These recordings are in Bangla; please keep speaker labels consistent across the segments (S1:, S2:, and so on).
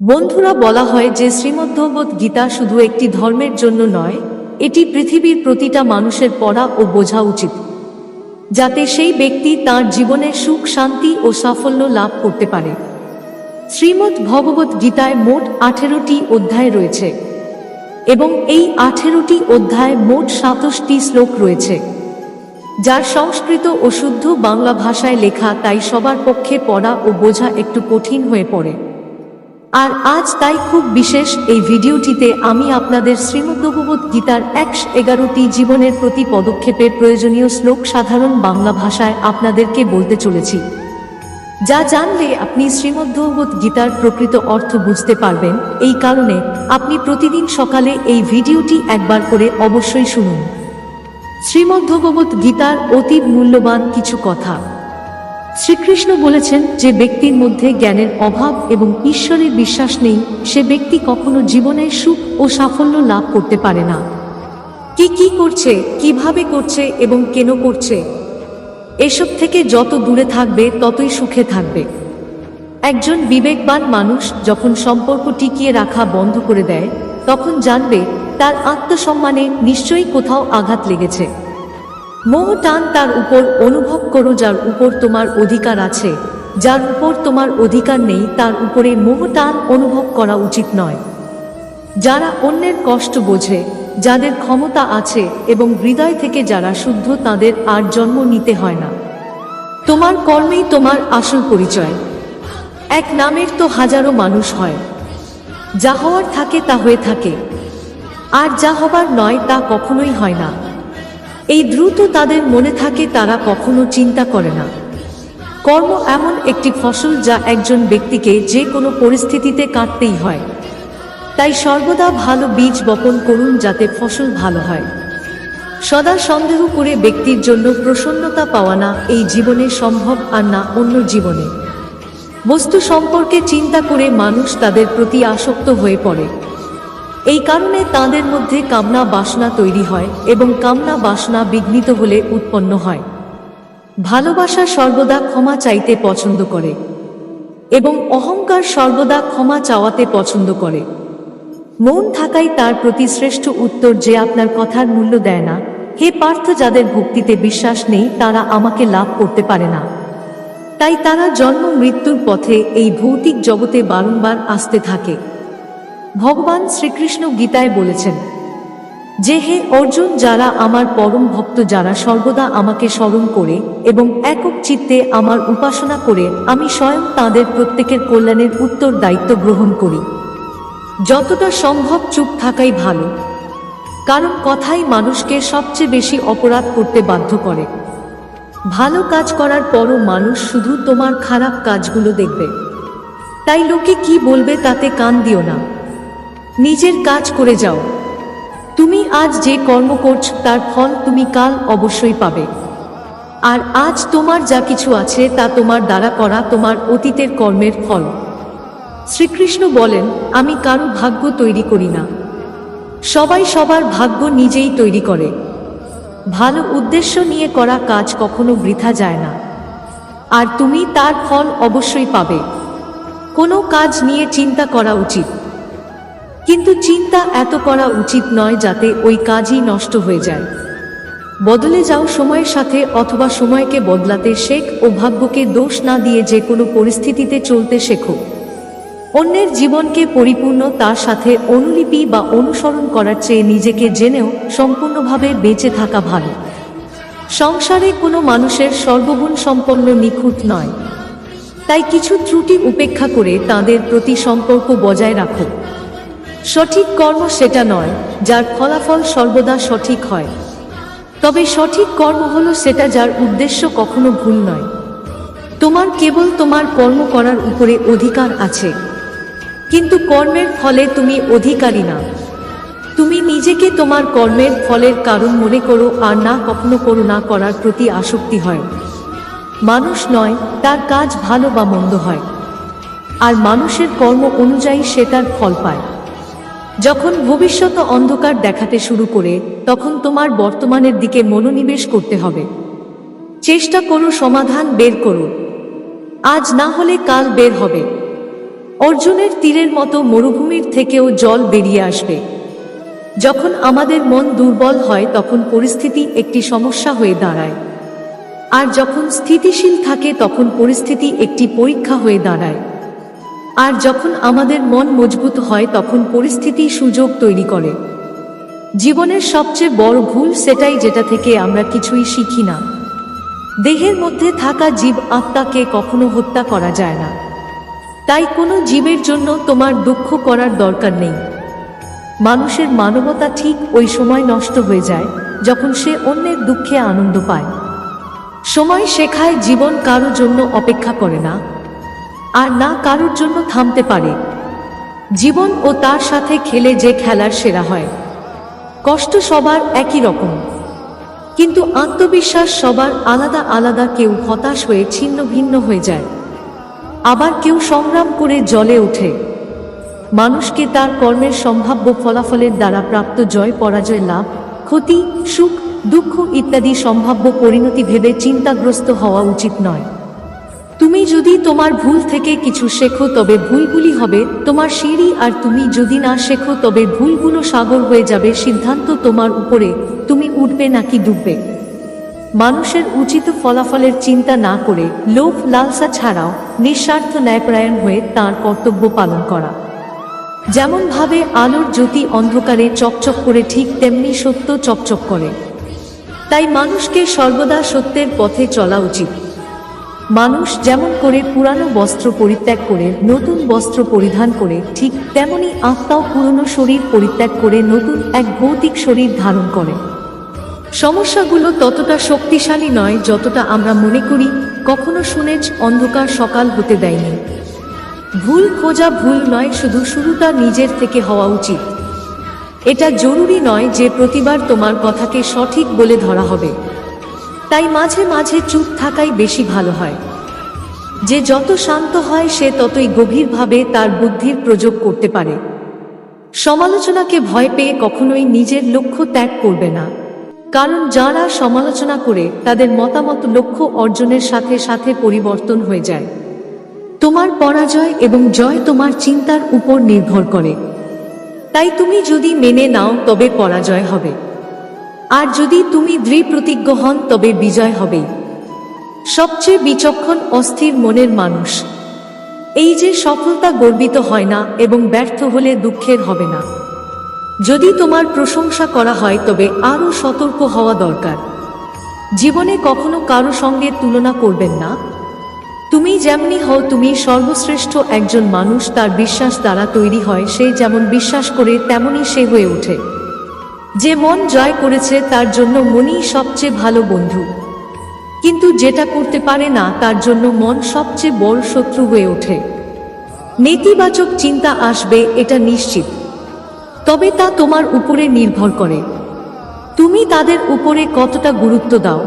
S1: বন্ধুরা, বলা হয় যে শ্রীমদ্ভগবত গীতা শুধু একটি ধর্মের জন্য নয়, এটি পৃথিবীর প্রতিটা মানুষের পড়া ও বোঝা উচিত, যাতে সেই ব্যক্তি তার জীবনে সুখ, শান্তি ও সাফল্য লাভ করতে পারে। শ্রীমদ্ ভগবত গীতায় মোট আঠেরোটি অধ্যায় রয়েছে এবং এই আঠেরোটি অধ্যায় মোট সাতশটি শ্লোক রয়েছে, যার সংস্কৃত ও শুদ্ধ বাংলা ভাষায় লেখা তাই সবার পক্ষে পড়া ও বোঝা একটু কঠিন হয়ে পড়ে। আর আজ তাই খুব বিশেষ এই ভিডিওটিতে আমি আপনাদের শ্রীমদ্ভগবত গীতার একশো এগারোটি জীবনের প্রতি পদক্ষেপের প্রয়োজনীয় শ্লোক সাধারণ বাংলা ভাষায় আপনাদেরকে বলতে চলেছি। যা জানলে আপনি শ্রীমদ্ভগবত গীতার প্রকৃত অর্থ বুঝতে পারবেন। এই কারণে আপনি প্রতিদিন সকালে এই ভিডিওটি একবার করে অবশ্যই শুনুন। শ্রীমদ্ভগবত গীতার অতি মূল্যবান কিছু কথা। শ্রীকৃষ্ণ বলেছেন যে ব্যক্তির মধ্যে জ্ঞানের অভাব এবং ঈশ্বরের বিশ্বাস নেই, সে ব্যক্তি কখনো জীবনে সুখ ও সাফল্য লাভ করতে পারে না। কি কি করছে, কীভাবে করছে এবং কেন করছে, এসব থেকে যত দূরে থাকবে ততই সুখে থাকবে। একজন বিবেকবান মানুষ যখন সম্পর্ক টিকিয়ে রাখা বন্ধ করে দেয়, তখন জানবে তার আত্মসম্মানে নিশ্চয়ই কোথাও আঘাত লেগেছে। মোহ টান তার উপর অনুভব করো যার উপর তোমার অধিকার আছে। যার উপর তোমার অধিকার নেই, তার উপরে মোহ টান অনুভব করা উচিত নয়। যারা অন্যের কষ্ট বোঝে, যাদের ক্ষমতা আছে এবং হৃদয় থেকে যারা শুদ্ধ, তাদের আর জন্ম নিতে হয় না। তোমার কর্মেই তোমার আসল পরিচয়। এক নামের তো হাজারো মানুষ হয়। যা হওয়ার থাকে তা হয়ে থাকে। আর যা হবার নয় তা কখনোই হয় না। এই দ্রুত তাদের মনে থাকে তারা কখনো চিন্তা করে না। কর্ম এমন একটি ফসল যা একজন ব্যক্তিকে যে কোনো পরিস্থিতিতে কাটতেই হয়। তাই সর্বদা ভালো বীজ বপন করুন যাতে ফসল ভালো হয়। সদা সন্দেহ করে ব্যক্তির জন্য প্রসন্নতা পাওয়া না এই জীবনে সম্ভব আর না অন্য জীবনে। বস্তু সম্পর্কে চিন্তা করে মানুষ তাদের প্রতি আসক্ত হয়ে পড়ে। এই কারণে তাদের মধ্যে কামনা বাসনা তৈরি হয় এবং কামনা বাসনা বিঘ্নিত হলে উৎপন্ন হয়। ভালোবাসা সর্বদা ক্ষমা চাইতে পছন্দ করে এবং অহংকার সর্বদা ক্ষমা চাওয়াতে পছন্দ করে। মন থাকাই তার প্রতি শ্রেষ্ঠ উত্তর যে আপনার কথার মূল্য দেয় না। হে পার্থ, যাদের ভক্তিতে বিশ্বাস নেই, তারা আমাকে লাভ করতে পারে না। তাই তারা জন্ম মৃত্যুর পথে এই ভৌতিক জগতে বারংবার আসতে থাকে। ভগবান শ্রীকৃষ্ণ গীতায় বলেছেন, যে হে অর্জুন, যারা আমার পরম ভক্ত, যারা সর্বদা আমাকে স্মরণ করে এবং একক চিত্তে আমার উপাসনা করে, আমি স্বয়ং তাদের প্রত্যেকের কল্যাণের উত্তর দায়িত্ব গ্রহণ করি। যতটা সম্ভব চুপ থাকাই ভালো, কারণ কথাই মানুষকে সবচেয়ে বেশি অপরাধ করতে বাধ্য করে। ভালো কাজ করার পরও মানুষ শুধু তোমার খারাপ কাজগুলো দেখবে। তাই লোকে কি বলবে তাতে কান দিও না। নিজের কাজ করে যাও। তুমি আজ যে কর্ম করছ, তার ফল তুমি কাল অবশ্যই পাবে। আর আজ তোমার যা কিছু আছে, তা তোমার দ্বারা করা তোমার অতীতের কর্মের ফল। শ্রীকৃষ্ণ বলেন, আমি কারও ভাগ্য তৈরি করি না। সবাই সবার ভাগ্য নিজেই তৈরি করে। ভালো উদ্দেশ্য নিয়ে করা কাজ কখনো বৃথা যায় না। আর তুমি তার ফল অবশ্যই পাবে। কোনো কাজ নিয়ে চিন্তা করা উচিত। কিন্তু চিন্তা এত করা উচিত নয় যাতে ওই কাজই নষ্ট হয়ে যায়। বদলে যাও সময়ের সাথে অথবা সময়কে বদলাতে শেখ ও ভাগ্যকে দোষ না দিয়ে যে কোনো পরিস্থিতিতে চলতে শেখো। অন্যের জীবনকে পরিপূর্ণ তার সাথে অনুলিপি বা অনুসরণ করার চেয়ে নিজেকে জেনেও সম্পূর্ণভাবে বেঁচে থাকা ভালো। সংসারে কোনো মানুষের সর্বগুণ সম্পন্ন নিখুঁত নয়। তাই কিছু ত্রুটি উপেক্ষা করে তাদের প্রতি সম্পর্ক বজায় রাখো। সঠিক কর্ম সেটা নয়, যার ফলাফল সর্বদা সঠিক হয়। তবে সঠিক কর্ম হলো সেটা যার উদ্দেশ্য কখনো ভুল নয়। তোমার কেবল তোমার কর্ম করার উপরে অধিকার আছে। কিন্তু কর্মের ফলে তুমি অধিকারী না। তুমি নিজেকে তোমার কর্মের ফলের কারণ মনে করো আর না কখনো করো না করার প্রতি আসক্তি হয়। মানুষ নয়, তার কাজ ভালো বা মন্দ হয়। আর মানুষের কর্ম অনুযায়ী সে তার ফল পায়। যখন ভবিষ্যৎ অন্ধকার দেখাতে শুরু করে, তখন তোমার বর্তমানের দিকে মনোনিবেশ করতে হবে। চেষ্টা করো সমাধান বের করো। আজ না হলে কাল বের হবে। অর্জুনের তীরের মতো মরুভূমির থেকেও জল বেরিয়ে আসবে। যখন আমাদের মন দুর্বল হয়, তখন পরিস্থিতি একটি সমস্যা হয়ে দাঁড়ায়। আর যখন স্থিতিশীল থাকে, তখন পরিস্থিতি একটি পরীক্ষা হয়ে দাঁড়ায়। আর যখন আমাদের মন মজবুত হয়, তখন পরিস্থিতি সুযোগ তৈরি করে। জীবনের সবচেয়ে বড় ভুল সেটাই যেটা থেকে আমরা কিছুই শিখি না। দেহের মধ্যে থাকা জীব আত্মাকে কখনো হত্যা করা যায় না। তাই কোনো জীবের জন্য তোমার দুঃখ করার দরকার নেই। মানুষের মানবতা ঠিক ওই সময় নষ্ট হয়ে যায়, যখন সে অন্যের দুঃখে আনন্দ পায়। সময় শেখায় জীবন কারোর জন্য অপেক্ষা করে না। আর না কারোর জন্য থামতে পারে। জীবন ও তার সাথে খেলে যে খেলার সেরা হয়। কষ্ট সবার একই রকম। কিন্তু আত্মবিশ্বাস সবার আলাদা আলাদা কেউ হতাশ হয়ে ছিন্ন ভিন্ন হয়ে যায়। আবার কেউ সংগ্রাম করে জলে ওঠে। মানুষকে তার কর্মের সম্ভাব্য ফলাফলের দ্বারা প্রাপ্ত জয়, পরাজয়, লাভ, ক্ষতি, সুখ, দুঃখ ইত্যাদি সম্ভাব্য পরিণতি ভেবে চিন্তাগ্রস্ত হওয়া উচিত নয়। যদি তোমার ভুল থেকে কিছু শেখো, তবে ভুলগুলি হবে তোমার সিঁড়ি, আর তুমি যদি না শেখো, তবে ভুলগুলো সাগর হয়ে যাবে। সিদ্ধান্ত তোমার উপরে, তুমি উঠবে নাকি ডুববে? মানুষের উচিত ফলাফলের চিন্তা না করে লোভ লালসা ছাড়াও নিঃস্বার্থ ন্যায়পরায়ণ হয়ে তার কর্তব্য পালন করা। যেমন ভাবে আলোর জ্যোতি অন্ধকারে চকচক করে, ঠিক তেমনি সত্য চকচক করে। তাই মানুষকে সর্বদা সত্যের পথে চলা উচিত। মানুষ যেমন করে পুরানো বস্ত্র পরিত্যাগ করে, নতুন বস্ত্র পরিধান করে, ঠিক তেমনি আত্মাও পুরনো শরীর পরিত্যাগ করে, নতুন এক ভৌতিক শরীর ধারণ করে। সমস্যাগুলো ততটা শক্তিশালী নয় যতটা আমরা মনে করি, কখনো শুনেছ অন্ধকার সকাল হতে দেয়নি। ভুল খোঁজা ভুল নয়, শুধু শুরুটা নিজের থেকে হওয়া উচিত। এটা জরুরি নয় যে প্রতিবার তোমার কথাকে সঠিক বলে ধরা হবে। তাই মাঝে মাঝে চুপ থাকাই বেশি ভালো হয়। যে যত শান্ত হয়, সে ততই গভীরভাবে তার বুদ্ধির প্রযোগ করতে পারে। সমালোচনাকে ভয় পেয়ে কখনোই নিজের লক্ষ্য ত্যাগ করবে না। কারণ যারা সমালোচনা করে, তাদের মতামত লক্ষ্য অর্জনের সাথে সাথে পরিবর্তন হয়ে যায়। তোমার পরাজয় এবং জয় তোমার চিন্তার উপর নির্ভর করে। তাই তুমি যদি মেনে নাও, তবে পরাজয় হবে। আর যদি তুমি দৃঢ় প্রতিজ্ঞ হন, তবে বিজয় হবেই সবচেয়ে বিচক্ষণ, অস্থির মনের মানুষ। এই যে সফলতা গর্বিত হয় না এবং ব্যর্থ হলে দুঃখের হবে না। যদি তোমার প্রশংসা করা হয়, তবে আরও সতর্ক হওয়া দরকার। জীবনে কখনো কারও সঙ্গে তুলনা করবেন না। তুমি যেমনি হও, তুমি সর্বশ্রেষ্ঠ একজন মানুষ, তার বিশ্বাস দ্বারা তৈরি হয়, সে যেমন বিশ্বাস করে তেমনই সে হয়ে ওঠে। যে মন জয় করেছে তার জন্য মনই সবচেয়ে ভালো বন্ধু। কিন্তু যেটা করতে পারে না, তার জন্য মন সবচেয়ে বড় শত্রু হয়ে ওঠে। নেতিবাচক চিন্তা আসবে, এটা নিশ্চিত। তবে তা তোমার উপরে নির্ভর করে। তুমি তাদের উপরে কতটা গুরুত্ব দাও।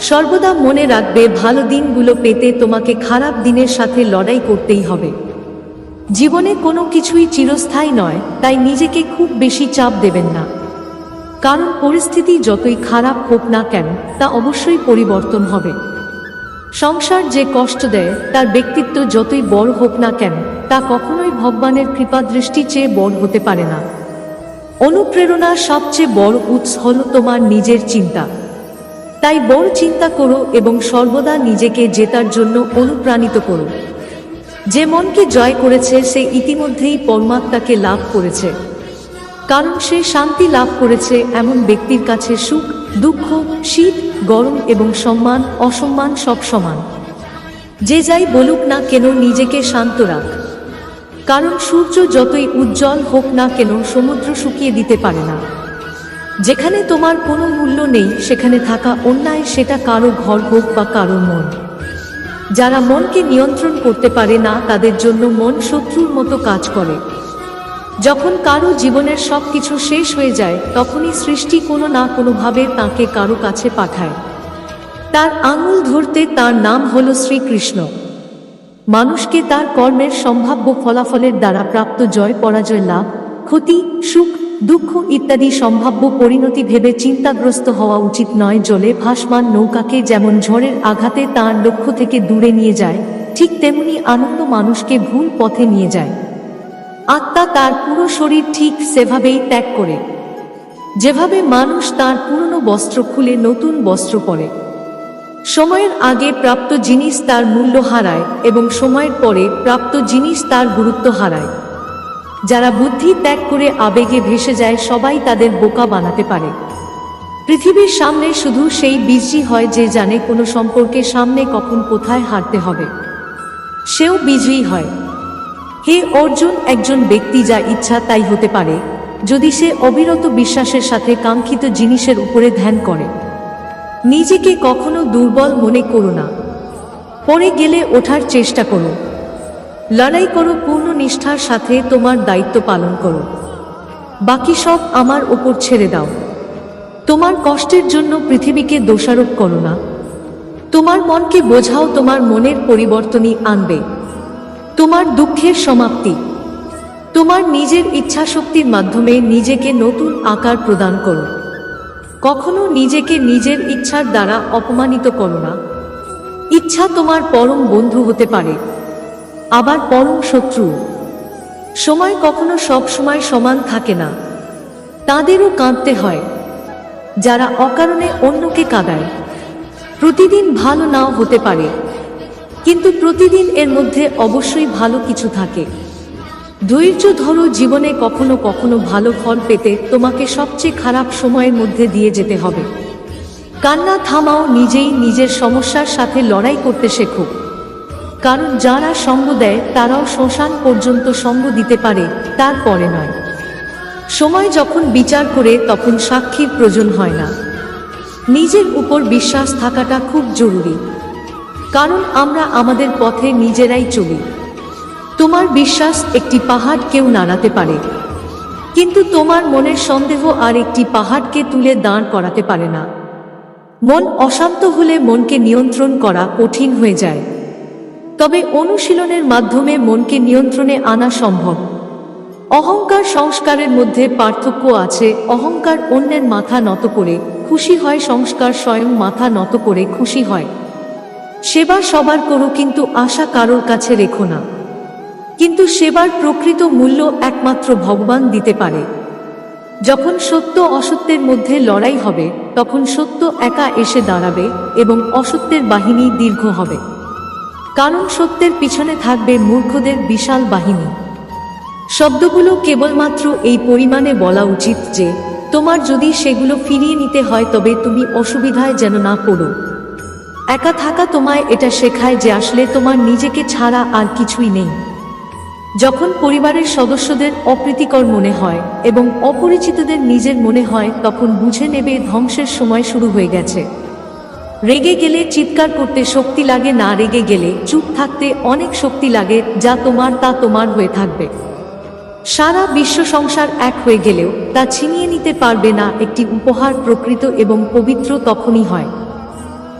S1: সর্বদা মনে রাখবে, ভালো দিনগুলো পেতে তোমাকে খারাপ দিনের সাথে লড়াই করতেই হবে। জীবনে কোনো কিছুই চিরস্থায়ী নয়, তাই নিজেকে খুব বেশি চাপ দেবেন না। কারণ পরিস্থিতি যতই খারাপ হোক না কেন, তা অবশ্যই পরিবর্তন হবে। সংসার যে কষ্ট দেয়, তার ব্যক্তিত্ব যতই বড় হোক না কেন, তা কখনোই ভগবানের কৃপা দৃষ্টি চেয়ে বড় হতে পারে না। অনুপ্রেরণা সবচেয়ে বড় উৎস হল তোমার নিজের চিন্তা। তাই বড় চিন্তা করো এবং সর্বদা নিজেকে জেতার জন্য অনুপ্রাণিত করো। যে মনকে জয় করেছে, সে ইতিমধ্যেই পরমাত্মাকে লাভ করেছে। কারণ সে শান্তি লাভ করেছে এমন ব্যক্তির কাছে সুখ, দুঃখ, শীত, গরম এবং সম্মান, অসম্মান সব সমান। যে যাই বলুক না কেন নিজেকে শান্ত রাখ। কারণ সূর্য যতই উজ্জ্বল হোক না কেন সমুদ্র শুকিয়ে দিতে পারে না। যেখানে তোমার কোনো মূল্য নেই, সেখানে থাকা অন্যায় সেটা কারও ঘর হোক বা কারও মন। যারা মনকে নিয়ন্ত্রণ করতে পারে না, তাদের জন্য মন শত্রুর মতো কাজ করে। যখন কারও জীবনের সব কিছু শেষ হয়ে যায়, তখনই সৃষ্টি কোনো না কোনোভাবে তাকে কারও কাছে পাঠায়। তার আঙুল ধরতে তার নাম হল শ্রীকৃষ্ণ। মানুষকে তার কর্মের সম্ভাব্য ফলাফলের দ্বারা প্রাপ্ত জয়, পরাজয়, লাভ, ক্ষতি, সুখ, দুঃখ ইত্যাদি সম্ভাব্য পরিণতি ভেবে চিন্তাগ্রস্ত হওয়া উচিত নয়, জলে ভাসমান নৌকাকে যেমন ঝড়ের আঘাতে তার লক্ষ্য থেকে দূরে নিয়ে যায়, ঠিক তেমনি আনন্দ মানুষকে ভুল পথে নিয়ে যায়। আত্মা তার পুরো শরীর ঠিক সেভাবেই ত্যাগ করে। যেভাবে মানুষ তার পুরনো বস্ত্র খুলে নতুন বস্ত্র পরে। সময়ের আগে প্রাপ্ত জিনিস তার মূল্য হারায় এবং সময়ের পরে প্রাপ্ত জিনিস তার গুরুত্ব হারায়। যারা বুদ্ধি ত্যাগ করে আবেগে ভেসে যায়, সবাই তাদের বোকা বানাতে পারে। পৃথিবীর সামনে শুধু সেই বীজই হয় যে জানে কোনো সম্পর্কে সামনে কখন কোথায় হারতে হবে। সেও বিজয়ী হয়। হে অর্জুন, একজন ব্যক্তি যা ইচ্ছা তাই হতে পারে। যদি সে অবিরত বিশ্বাসের সাথে কাঙ্ক্ষিত জিনিসের উপরে ধ্যান করে। নিজেকে কখনো দুর্বল মনে করো না। পরে গেলে ওঠার চেষ্টা করো। লড়াই করো, পূর্ণ নিষ্ঠার সাথে তোমার দায়িত্ব পালন করো। বাকি সব আমার ওপর ছেড়ে দাও। তোমার কষ্টের জন্য পৃথিবীকে দোষারোপ করো না। তোমার মনকে বোঝাও, তোমার মনের পরিবর্তনই আনবে। তোমার দুঃখের সমাপ্তি। তোমার নিজের ইচ্ছা শক্তির মাধ্যমে নিজেকে নতুন আকার প্রদান করো। কখনো নিজেকে নিজের ইচ্ছার দ্বারা অপমানিত করো না। ইচ্ছা তোমার পরম বন্ধু হতে পারে, আবার পরম শত্রু। সময় কখনো সব সময় সমান থাকে না। তাদেরও কাঁদতে হয়, যারা অকারণে অন্যকে কাঁদায়। প্রতিদিন ভালো নাও হতে পারে কিন্তু প্রতিদিন এর মধ্যে অবশ্যই ভালো কিছু থাকে। ধৈর্য ধরো জীবনে কখনো কখনো ভালো ফল পেতে তোমাকে সবচেয়ে খারাপ সময়ের মধ্যে দিয়ে যেতে হবে। কান্না থামাও নিজেই নিজের সমস্যার সাথে লড়াই করতে শেখো। কারণ যারা সঙ্গ দেয়, তারাও শ্মশান পর্যন্ত সঙ্গ দিতে পারে তারপরে নয়। সময় যখন বিচার করে, তখন সাক্ষীর প্রয়োজন হয় না। নিজের উপর বিশ্বাস থাকাটা খুব জরুরি। কারণ আমরা আমাদের পথে নিজেরাই চলি। তোমার বিশ্বাস একটি পাহাড় কেউ নাড়াতে পারে। কিন্তু তোমার মনের সন্দেহ আর একটি পাহাড়কে তুলে দাঁড় করাতে পারে না। মন অশান্ত হলে মনকে নিয়ন্ত্রণ করা কঠিন হয়ে যায়। তবে অনুশীলনের মাধ্যমে মনকে নিয়ন্ত্রণে আনা সম্ভব। অহংকার সংস্কারের মধ্যে পার্থক্য আছে, অহংকার অন্যের মাথা নত করে খুশি হয়, সংস্কার স্বয়ং মাথা নত করে খুশি হয়। সেবা সবার করো কিন্তু আশা কারোর কাছে রেখো না। কিন্তু সেবার প্রকৃত মূল্য একমাত্র ভগবান দিতে পারে। যখন সত্য অসত্যের মধ্যে লড়াই হবে, তখন সত্য একা এসে দাঁড়াবে এবং অসত্যের বাহিনী দীর্ঘ হবে। কারণ সত্যের পিছনে থাকবে মূর্খদের বিশাল বাহিনী। শব্দগুলো কেবলমাত্র এই পরিমাণে বলা উচিত যে, তোমার যদি সেগুলো ফিরিয়ে নিতে হয় তবে তুমি অসুবিধায় যেন না পড়ো। একা থাকা তোমায় এটা শেখায় যে আসলে তোমার নিজেকে ছাড়া আর কিছুই নেই। যখন পরিবারের সদস্যদের অপ্রীতিকর মনে হয় এবং অপরিচিতদের নিজের মনে হয়, তখন বুঝে নেবে ধ্বংসের সময় শুরু হয়ে গেছে। রেগে গেলে চিৎকার করতে শক্তি লাগে, না রেগে গেলে চুপ থাকতে অনেক শক্তি লাগে, যা তোমার তা তোমার হয়ে থাকবে। সারা বিশ্ব সংসার এক হয়ে গেলেও তা ছিনিয়ে নিতে পারবে না, একটি উপহার প্রকৃত এবং পবিত্র তখনই হয়।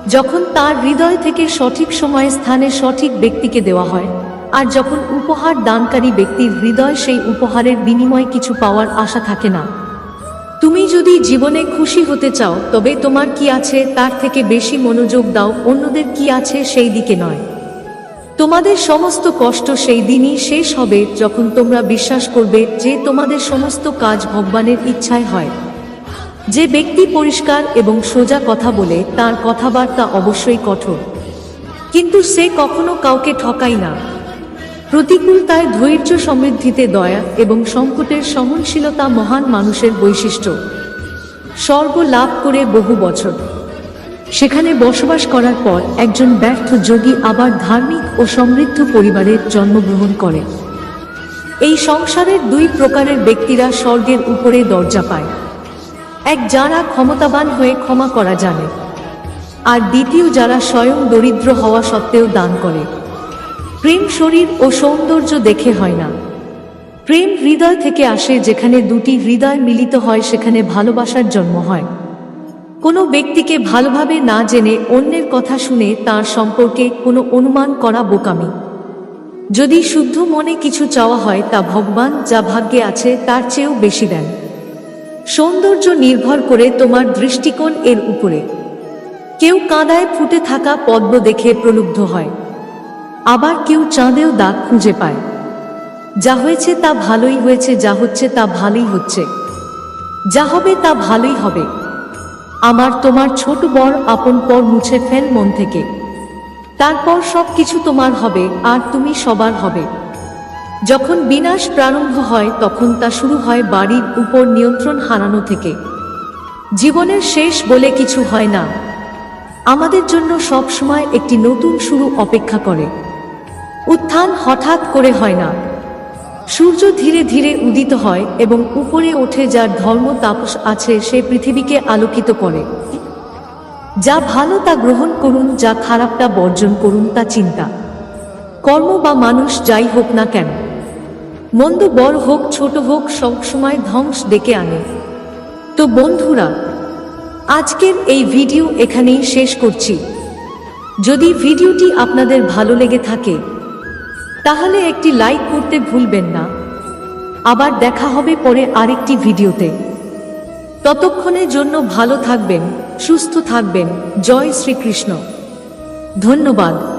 S1: যখন তার হৃদয় থেকে সঠিক সময়ে স্থানে সঠিক ব্যক্তিকে দেওয়া হয়, আর যখন উপহার দানকারী ব্যক্তির হৃদয় সেই উপহারের বিনিময়ে কিছু পাওয়ার আশা থাকে না। তুমি যদি জীবনে খুশি হতে চাও, তবে তোমার কি আছে তার থেকে বেশি মনোযোগ দাও, অন্যদের কি আছে সেই দিকে নয়। তোমাদের সমস্ত কষ্ট সেই দিনই শেষ হবে যখন তোমরা বিশ্বাস করবে যে তোমাদের সমস্ত কাজ ভগবানের ইচ্ছায় হয়। যে ব্যক্তি পরিষ্কার এবং সোজা কথা বলে, তার কথাবার্তা অবশ্যই কঠোর। কিন্তু সে কখনো কাউকে ঠকায় না। প্রতিকূলতায় ধৈর্য সমৃদ্ধিতে দয়া এবং সংকটের সহনশীলতা মহান মানুষের বৈশিষ্ট্য। স্বর্গ লাভ করে বহু বছর। সেখানে বসবাস করার পর একজন ব্যর্থ যোগী আবার ধার্মিক ও সমৃদ্ধ পরিবারের জন্মগ্রহণ করে। এই সংসারের দুই প্রকারের ব্যক্তিরা স্বর্গের উপরে দরজা পায়। এক যারা ক্ষমতাবান হয়ে ক্ষমা করা জানে, আর দ্বিতীয় যারা স্বয়ং দরিদ্র হওয়া সত্ত্বেও দান করে। প্রেম শরীর ও সৌন্দর্য দেখে হয় না। প্রেম হৃদয় থেকে আসে যেখানে দুটি হৃদয় মিলিত হয়, সেখানে ভালোবাসার জন্ম হয়। কোনো ব্যক্তিকে ভালোভাবে না জেনে অন্যের কথা শুনে তার সম্পর্কে কোনো অনুমান করা বোকামি। যদি শুদ্ধ মনে কিছু চাওয়া হয়, তা ভগবান যা ভাগ্যে আছে, তার চেয়েও বেশি দেন। সৌন্দর্য নির্ভর করে তোমার দৃষ্টিকোণ এর উপরে। কেউ কাঁদায় ফুটে থাকা পদ্ম দেখে প্রলুব্ধ হয়। আবার কেউ চাঁদেও দাগ খুঁজে পায়। যা হয়েছে তা ভালোই হয়েছে, যা হচ্ছে তা ভালোই হচ্ছে। যা হবে তা ভালোই হবে। আমার তোমার ছোট বড় আপন পর মুছে ফেল মন থেকে। তারপর সব কিছু তোমার হবে, আর তুমি সবার হবে। যখন বিনাশ প্রারম্ভ হয়, তখন তা শুরু হয় বাড়ির উপর নিয়ন্ত্রণ হারানো থেকে। জীবনের শেষ বলে কিছু হয় না। আমাদের জন্য সব সময় একটি নতুন শুরু অপেক্ষা করে। উত্থান হঠাৎ করে হয় না। সূর্য ধীরে ধীরে উদিত হয় এবং উপরে ওঠে যার ধর্ম তাপস আছে, সে পৃথিবীকে আলোকিত করে। যা ভালো তা গ্রহণ করুন, যা খারাপটা বর্জন করুন, তা চিন্তা। কর্ম বা মানুষ যাই হোক না কেন মন্দ বড় হোক, ছোট হোক সবসময় ধ্বংস ডেকে আনে। তো বন্ধুরা, আজকের এই ভিডিও এখানেই শেষ করছি। যদি ভিডিওটি আপনাদের ভালো লেগে থাকে, তাহলে একটি লাইক করতে ভুলবেন না। আবার দেখা হবে পরে আরেকটি ভিডিওতে। ততক্ষণের জন্য ভালো থাকবেন, সুস্থ থাকবেন। জয় শ্রীকৃষ্ণ। ধন্যবাদ।